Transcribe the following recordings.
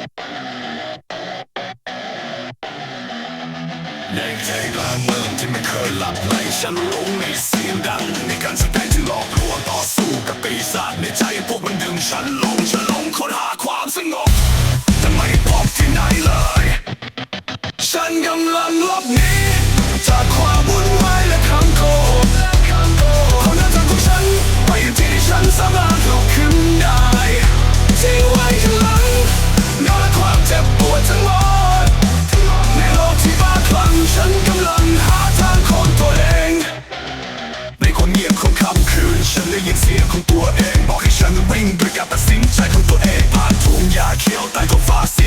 ในใจกลางเมืองที่ไม่เคยหลับไหลฉันหลงในเสียงดัง ในการแสดงที่หลอกลวงต่อสู้กับปีศาจในใจพวกมันดึงฉันลงฉันลงค้นหาความสงบแต่ไม่พบที่ไหนเลย ฉันกำลังหลบหนี เองบอกให้ฉันวิ่งด้วยการตัดสินใจของตัวเองผ่านทุ่งหญ้าเขียวใต้ท้องฟ้า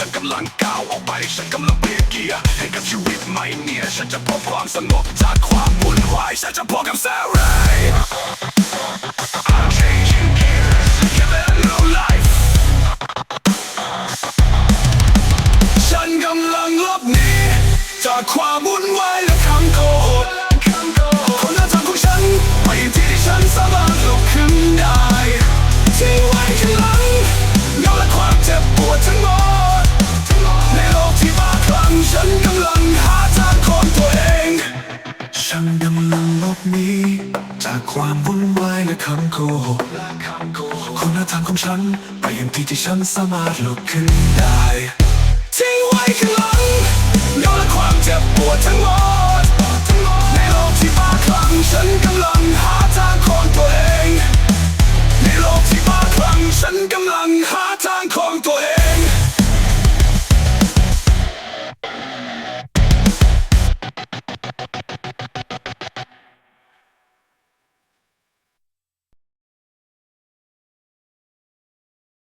ฉันกำลังก้าวออกไป ฉันกำลังเปลี่ยนเกียร์ให้กับชีวิตใหม่เนี่ย ฉันจะพบความสงบจากความวุ่นวาย ฉันจะพบกับแสงไร I'm changing gears give it a new life ฉันกำลังหลบหนีจากความวุ่นวายและคำโกากความวุ่นวายและคำโกหกคุณธรรมของฉัน ไปยังที่ที่ฉันสามารถลุกขึ้นได้ทิ้งไว้ข้างหลังยอมและความเจ็บปวด